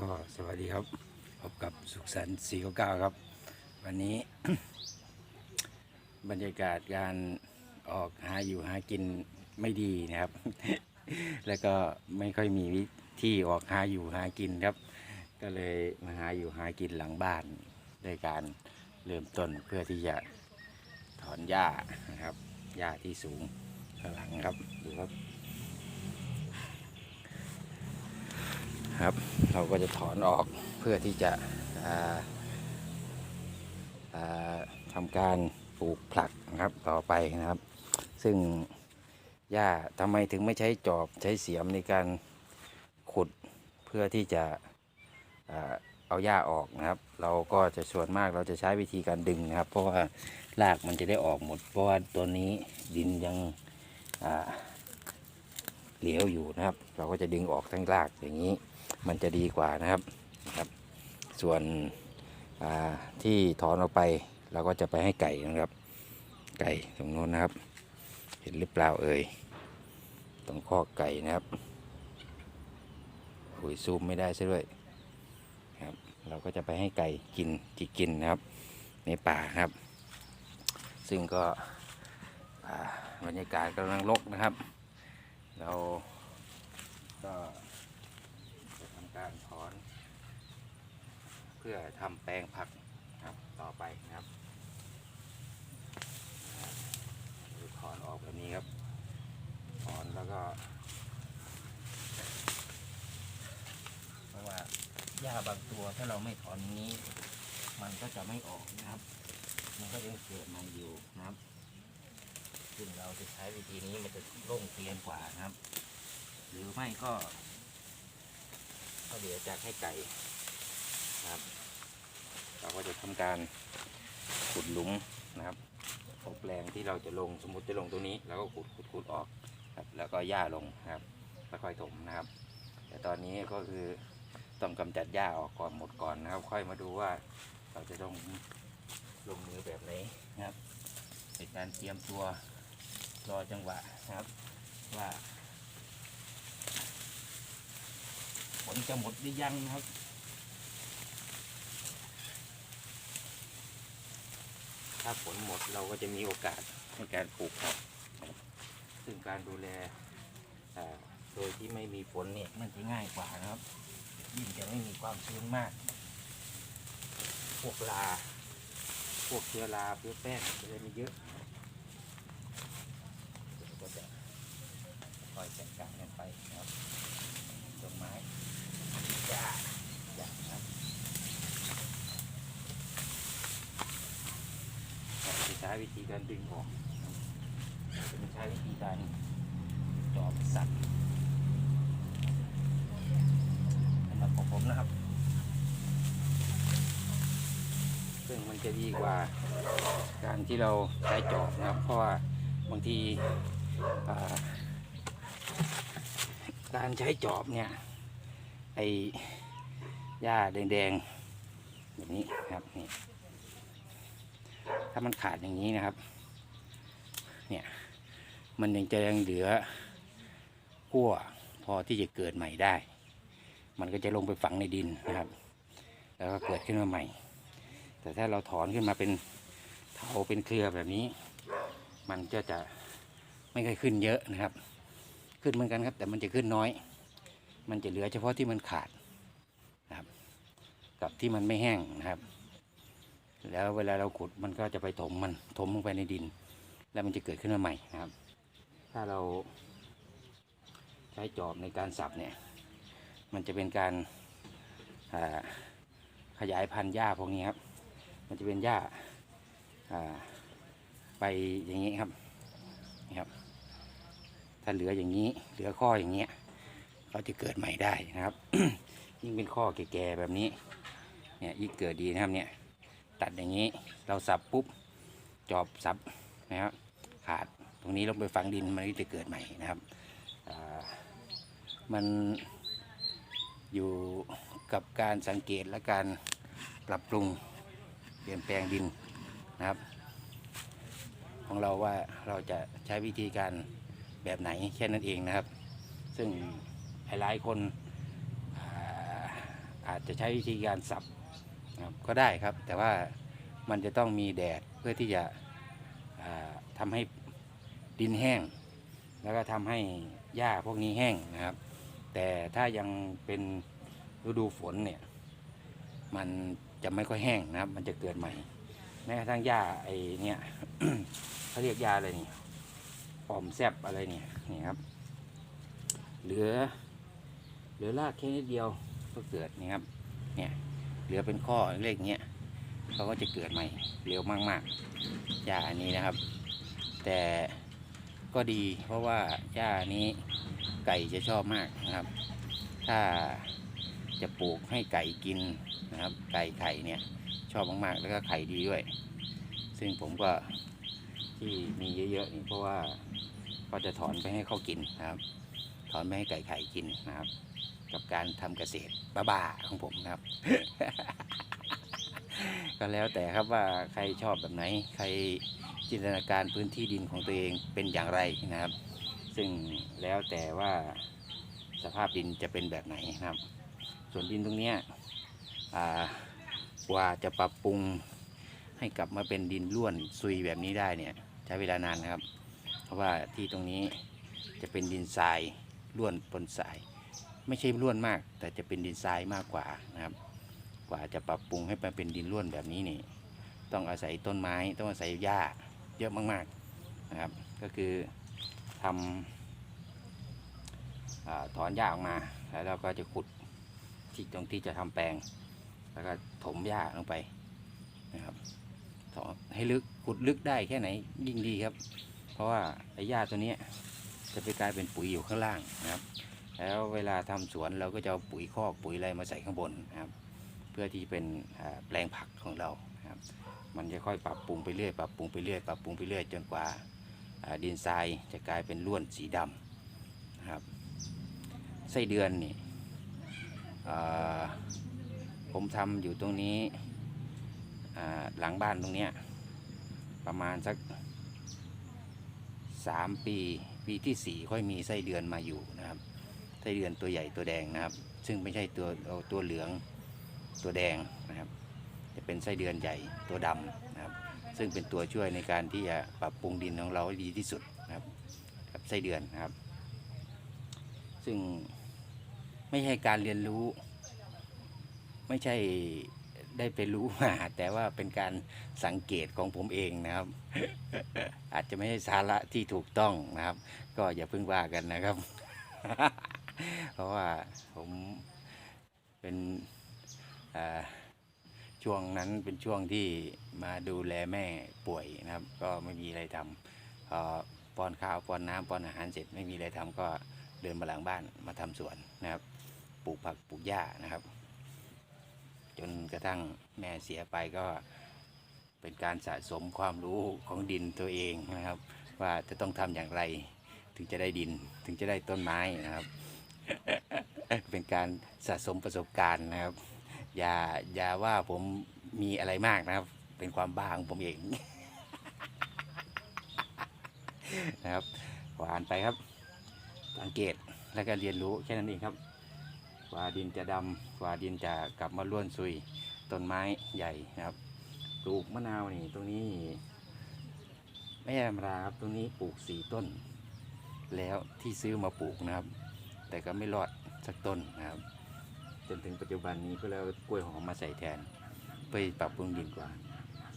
ก็สวัสดีครับ พบกับสุขสันต์499 ครับ วันนี้ บรรยากาศการออกหาอยู่หากินไม่ดีนะครับ แล้วก็ไม่ค่อยมีวิธีออกหาอยู่หากินครับ ก็เลยมาหาอยู่หากินหลังบ้านด้วยการเริ่มต้นเพื่อที่จะถอนหญ้านะครับหญ้าที่สูงข้างหลังครับดูครับ ครับ เราก็จะถอนออกเพื่อที่จะอ่าอ่าทำการปลูกผลักนะครับต่อไปนะครับ ซึ่งหญ้าทำไมถึงไม่ใช้จอบใช้เสียมในการขุดเพื่อที่จะเอาหญ้าออกนะครับ เราก็จะส่วนมากเราจะใช้วิธีการดึงนะครับ เพราะว่ารากมันจะได้ออกหมด เพราะว่าตัวนี้ดินยังอ่า เหลวอยู่นะครับ เราก็จะดึงออกทั้งรากอย่างนี้ มันจะดีกว่านะครับนะครับ ส่วนที่ถอนออกไป เราก็จะไปให้ไก่นะครับ ไก่ตรงโน้นนะครับ เห็นหรือเปล่าเอ่ยตรงข้อไก่นะครับหุยซูมไม่ได้ซะด้วยครับ เราก็จะไปให้ไก่กินจิกินนะครับ ในป่าครับ ซึ่งก็บรรยากาศกำลังรกนะครับ เราก็จะทำการถอน เพื่อทำแปลงผักครับต่อไปนะครับถอนออกแบบนี้ครับถอนแล้วก็เพราะว่าหญ้าบางตัวถ้าเราไม่ถอนนี้ มันก็จะไม่ออกนะครับ มันก็ยังเกิดมาอยู่นะครับ ซึ่งเราจะใช้วิธีนี้มันจะโล่งเตียนกว่านะครับ หรือไม่ก็ ก็เดี๋ยวจะให้ไก่นะครับ เราก็จะทำการขุดหลุมนะครับตกแปลงที่เราจะลงสมมติจะลงตรงนี้เราก็ขุดขุดขุดออกครับแล้วก็หญ้าลงนะครับแล้วค่อยถมนะครับ แต่ตอนนี้ก็คือต้องกำจัดหญ้าออกก่อนหมดก่อนนะครับ ค่อยมาดูว่าเราจะต้องลงมือแบบไหนนะครับเป็นการเตรียมตัว รอจังหวะนะครับ ว่าฝนจะหมดหรือยังนะครับถ้าฝนหมดเราก็จะมีโอกาสในการปลูกครับ ซึ่งการดูแลอ่าโดยที่ไม่มีฝนเนี่ยมันจะง่ายกว่านะครับดินจะไม่มีความชื้นมาก พวกลา พวกเชื้อราเชื้อแป้งจะได้ไม่เยอะเราก็จะค อยจัดการกันไปนะครับต้นไม้จ้าจ้าครับจะใช้วิธีการดึงออกเราจะใช้วิธีการจอบสัตว์สำหรับของผมนะครับ ซึ่งมันจะดีกว่าการที่เราใช้จอบนะครับ เพราะว่าบางทีอ่า การใช้จอบเนี่ย ไอ้หญ้าแดงๆแบบนี้ครับนี่ถ้ามันขาดอย่างนี้นะครับ เนี่ย มันยังจะยังเหลือขั้วพอที่จะเกิดใหม่ได้ มันก็จะลงไปฝังในดินนะครับ แล้วก็เกิดขึ้นมาใหม่ แต่ถ้าเราถอนขึ้นมาเป็นเถาเป็นเครือแบบนี้ มันก็จะไม่ค่อยขึ้นเยอะนะครับ ขึ้นเหมือนกันครับ แต่มันจะขึ้นน้อย มันจะเหลือเฉพาะที่มันขาดนะครับ กับที่มันไม่แห้งนะครับ แล้วเวลาเราขุดมันก็จะไปถมมันถมลงไปในดิน แล้วมันจะเกิดขึ้นมาใหม่นะครับ ถ้าเราใช้จอบในการสับเนี่ย มันจะเป็นการาขยายพันธุ์หญ้าพวกนี้ครับ มันจะเป็นหญ้าาไปอย่างนี้ครับนี่ครับาเหลืออย่างนี้ เหลือข้ออย่างเงี้ยก็จะเกิดใหม่ได้นะครับ ยิ่งเป็นข้อแก่ๆแบบนี้ เนี่ยยิ่งเกิดดีนะครับเนี่ย ตัดอย่างนี้เราสับปุ๊บจอบสับนะครับขาดตรงนี้ลงไปฝังดินมันก็จะเกิดใหม่นะครับมันอยู่กับการสังเกตและการปรับปรุงเปลี่ยนแปลงดินนะครับ ของเราว่าเราจะใช้วิธีการ แบบไหนแค่นั้นเองนะครับ ซึ่งหลายๆคนอาจจะใช้วิธีการสับก็ได้ครับ แต่ว่ามันจะต้องมีแดดเพื่อที่จะอ่าทำให้ดินแห้ง แล้วก็ทำให้หญ้าพวกนี้แห้งนะครับ แต่ถ้ายังเป็นฤดูฝนเนี่ยมันจะไม่ค่อยแห้งนะครับ มันจะเกิดใหม่แม้กระทั่งหญ้าไอ้เนี่ยเขาเรียกหญ้าอะไรนี่ อมแซบอะไรเนี่ยนี่ครับ เหลือ เหลือรากแค่นิดเดียวก็เกิดนี่ครับ เนี่ยเหลือเป็นข้อเล็กเงี้ยเขาก็จะเกิดใหม่เร็วมากๆหญ้าอันนี้นะครับ แต่ก็ดีเพราะว่าหญ้านี้ไก่จะชอบมากนะครับ ถ้าจะปลูกให้ไก่กินนะครับ ไก่ไข่เนี่ยชอบมากๆ แล้วก็ไข่ดีด้วย ซึ่งผมก็ ที่มีเยอะๆนี่เพราะว่าก็จะถอนไปให้เขากินนะครับ ถอนไม่ให้ไก่ไข่กินนะครับ กับการทำเกษตรบ้าๆของผมนะครับ ก็แล้วแต่ครับว่าใครชอบแบบไหน ใครจินตนาการพื้นที่ดินของตัวเองเป็นอย่างไรนะครับ ซึ่งแล้วแต่ว่าสภาพดินจะเป็นแบบไหนนะครับ ส่วนดินตรงเนี้ยอ่ากว่าจะปรับปรุงให้กลับมาเป็นดินร่วนซุยแบบนี้ได้เนี่ย ช้เวลานานนะครับ เพราะว่าที่ตรงนี้จะเป็นดินทรายร่วนปนทราย ไม่ใช่ร่วนมาก แต่จะเป็นดินทรายมากกว่านะครับ กว่าจะปรับปรุงให้มันเป็นดินร่วนแบบนี้นี่ต้องอาศัยต้นไม้ต้องอาศัยหญ้าเยอะมากๆนะครับ ก็คือทำอถอนหญ้าออกมา แล้วเราก็จะขุดที่ตรงที่จะทำแปลง แล้วก็ถมหญ้าลงไปนะครับ ถอให้ลึกขุดลึกได้แค่ไหนยิ่งดีครับ เพราะว่าไอ้หญ้าตัวนี้จะไปกลายเป็นปุ๋ยอยู่ข้างล่างนะครับ แล้วเวลาทำสวนเราก็จะเอาปุ๋ยคอกปุ๋ยอะไรมาใส่ข้างบนนะครับ เพื่อที่เป็นแปลงผักของเรานะครับ มันจะค่อยปรับปรุงไปเรื่อยปรับปรุงไปเรื่อยปรับปรุงไปเรื่อยจนกว่าดินทรายจะกลายเป็นล้วนสีดำนะครับไส้เดือนนี่ผมทำอยู่ตรงนี้ หลังบ้านตรงเนี้ยประมาณสักสามปีปีที่สี่ค่อยมีไส้เดือนมาอยู่นะครับไส้เดือนตัวใหญ่ตัวแดงนะครับ ซึ่งไม่ใช่ตัวตัวเหลืองตัวแดงนะครับ จะเป็นไส้เดือนใหญ่ตัวดำนะครับ ซึ่งเป็นตัวช่วยในการที่จะปรับปรุงดินของเราให้ดีที่สุดนะครับกับไส้เดือนนะครับ ซึ่งไม่ใช่การเรียนรู้ ไม่ใช่ ได้ไปรู้มาแต่ว่าเป็นการสังเกตของผมเองนะครับ อาจจะไม่ใช่สาระที่ถูกต้องนะครับ ก็อย่าเพิ่งว่ากันนะครับ เพราะว่าผมเป็นช่วงนั้นเป็นช่วงที่มาดูแลแม่ป่วยนะครับ ก็ไม่มีอะไรทำพอป้อนข้าวป้อนน้ำป้อนอาหารเสร็จไม่มีอะไรทำก็เดินมาหลังบ้านมาทำสวนนะครับ ปลูกผักปลูกหญ้านะครับ จนกระทั่งแม่เสียไปก็เป็นการสะสมความรู้ของดินตัวเองนะครับ ว่าจะต้องทำอย่างไรถึงจะได้ดินถึงจะได้ต้นไม้นะครับ เป็นการสะสมประสบการณ์นะครับ อย่าอย่าว่าผมมีอะไรมากนะครับ เป็นความบ้าของผมเอง นะครับขออ่านไปครับสังเกตแล้วก็เรียนรู้แค่นั้นเองครับ กว่าดินจะดำกว่าดินจะกลับมาล้วนซุยต้นไม้ใหญ่นะครับปลูกมะนาวนี่ตรงนี้ไม่ธรรมดาครับตรงนี้ปลูกสี่ต้น แล้วที่ซื้อมาปลูกนะครับ แต่ก็ไม่รอดสักต้นนะครับ จนถึงปัจจุบันนี้ก็แล้วกล้วยหอมมาใส่แทนเพื่อปรับปรุงดินกว่า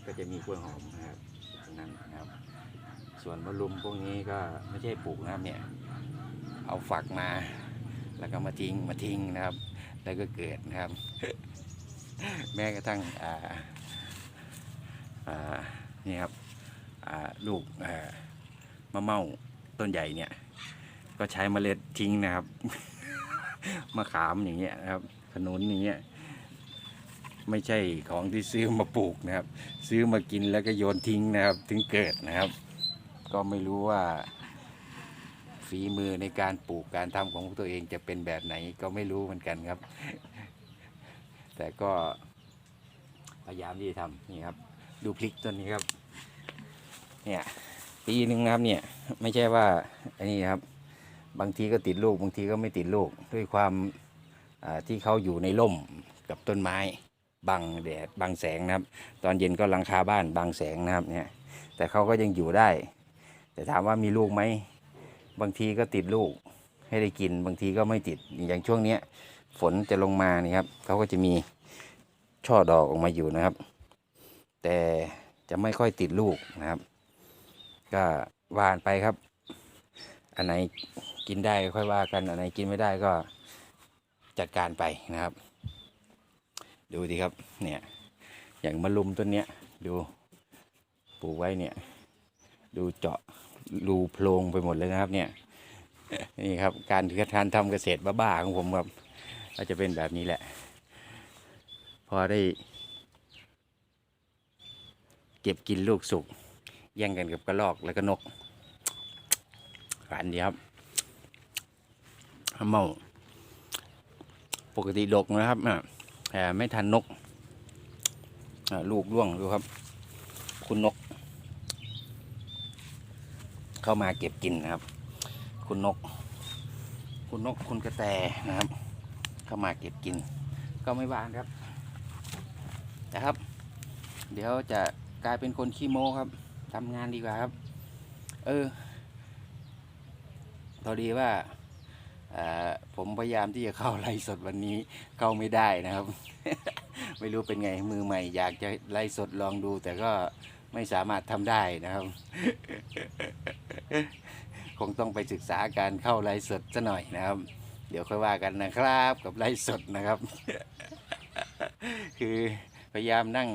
ก็จะมีกล้วยหอมนะครับตรงนั้นนะครับ ส่วนมะรุมพวกนี้ก็ไม่ใช่ปลูกนะครับเนี่ยเอาฝักมา แล้วก็มาทิ้งมาทิ้งนะครับ แล้วก็เกิดนะครับ แม้กระทั่งอ่าอ่านี่ครับอ่าลูกอ่ามะเม่าต้นใหญ่เนี่ย ก็ใช้เมล็ดทิ้งนะครับ มะขามอย่างเงี้ยนะครับขนุนอย่างเงี้ยไม่ใช่ของที่ซื้อมาปลูกนะครับ ซื้อมากินแล้วก็โยนทิ้งนะครับ ถึงเกิดนะครับ ก็ไม่รู้ว่า ฝีมือในการปลูกการทำของตัวเองจะเป็นแบบไหนก็ไม่รู้เหมือนกันครับ แต่ก็พยายามที่จะทำนี่ครับ ดูพริกต้นนี้ครับ เนี่ยปีหนึ่งนะครับเนี่ยไม่ใช่ว่าอันนี้ครับ บางทีก็ติดลูกบางทีก็ไม่ติดลูกด้วยความที่เขาอยู่ในร่มกับต้นไม้บังแดดบังแสงนะครับ ตอนเย็นก็หลังคาบ้านบังแสงนะครับเนี่ยแต่เขาก็ยังอยู่ได้ แต่ถามว่ามีลูกไหม บางทีก็ติดลูกให้ได้กิน บางทีก็ไม่ติดอย่างช่วงเนี้ย ฝนจะลงมานี่ครับเขาก็จะมีช่อดอกออกมาอยู่นะครับ แต่จะไม่ค่อยติดลูกนะครับ ก็วานไปครับ อันไหนกินได้ค่อยว่ากันอันไหนกินไม่ได้ก็จัดการไปนะครับ ดูดิครับเนี่ยอย่างมะลุมต้นเนี้ยดูปลูกไว้เนี่ย ดูเจาะ รูโพรงไปหมดเลยนะครับ เนี่ยนี่ครับ การถือทานทำเกษตรบ้าๆของผมครับก็จะเป็นแบบนี้แหละ พอได้ เก็บกินลูกสุก แย่งกันกับกระรอกแล้วก็นกกันดีครับเมาปกติดกนะครับอะแต่ไม่ทันนกลูกร่วงดูครับ คุณนก เข้ามาเก็บกินนะครับ คุณนก คุณนกคุณกระแตนะครับ เข้ามาเก็บกิน ก็ไม่บานครับนะครับ เดี๋ยวจะกลายเป็นคนขี้โม้ครับทำงานดีกว่าครับ เออพอดีว่าอ่อผมพยายามที่จะเข้าไลฟ์สดวันนี้เข้าไม่ได้นะครับ ไม่รู้เป็นไงมือใหม่ อยากจะไลฟ์สดลองดู แต่ก็ ไม่สามารถทำได้นะครับ คงต้องไปศึกษาการเข้าไลฟ์สดซะหน่อยนะครับ เดี๋ยวค่อยว่ากันนะครับกับไลฟ์สดนะครับ คือพยายามนั่ง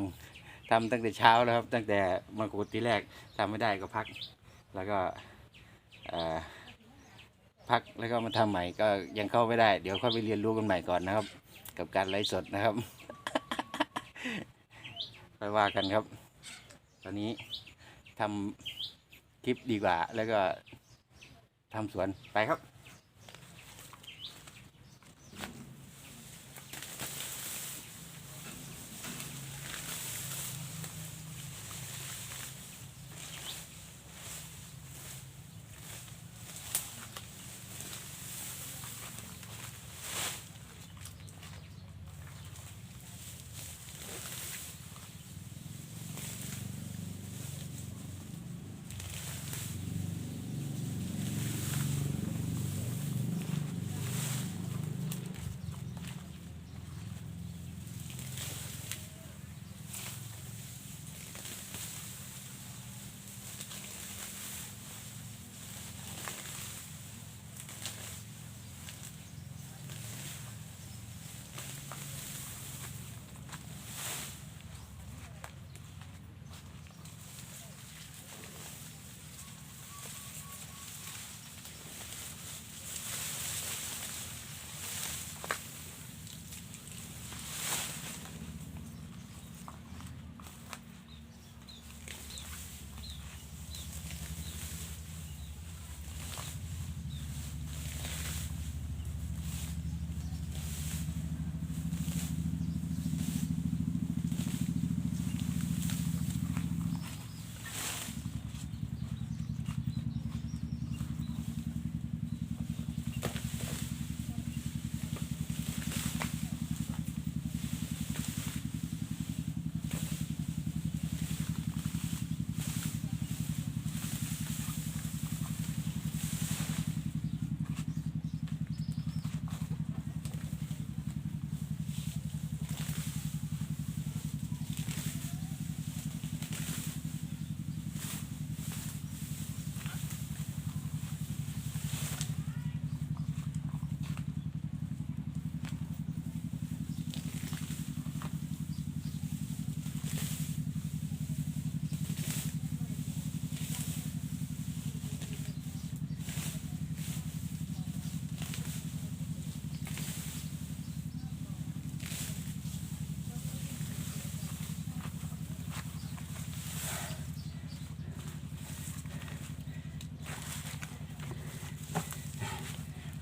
ทำตั้งแต่เช้าแล้วครับ ตั้งแต่มาขุดที่แรกทำไม่ได้ก็พัก แล้วก็พักแล้วก็มาทำใหม่ก็ยังเข้าไม่ได้ เดี๋ยวค่อยไปเรียนรู้กันใหม่ก่อนนะครับ กับการไลฟ์สดนะครับไปว่ากันครับ ตอนนี้ทำคลิปดีกว่า แล้วก็ทำสวนไปครับ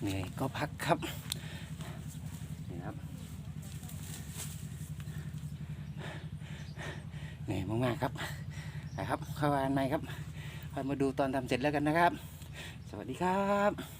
เหนื่อยก็พักครับนี่ครับเหนื่อยมากๆครับนะครับเข้าวันใหม่ครับคอยมาดูตอนทำเสร็จแล้วกันนะครับ สวัสดีครับ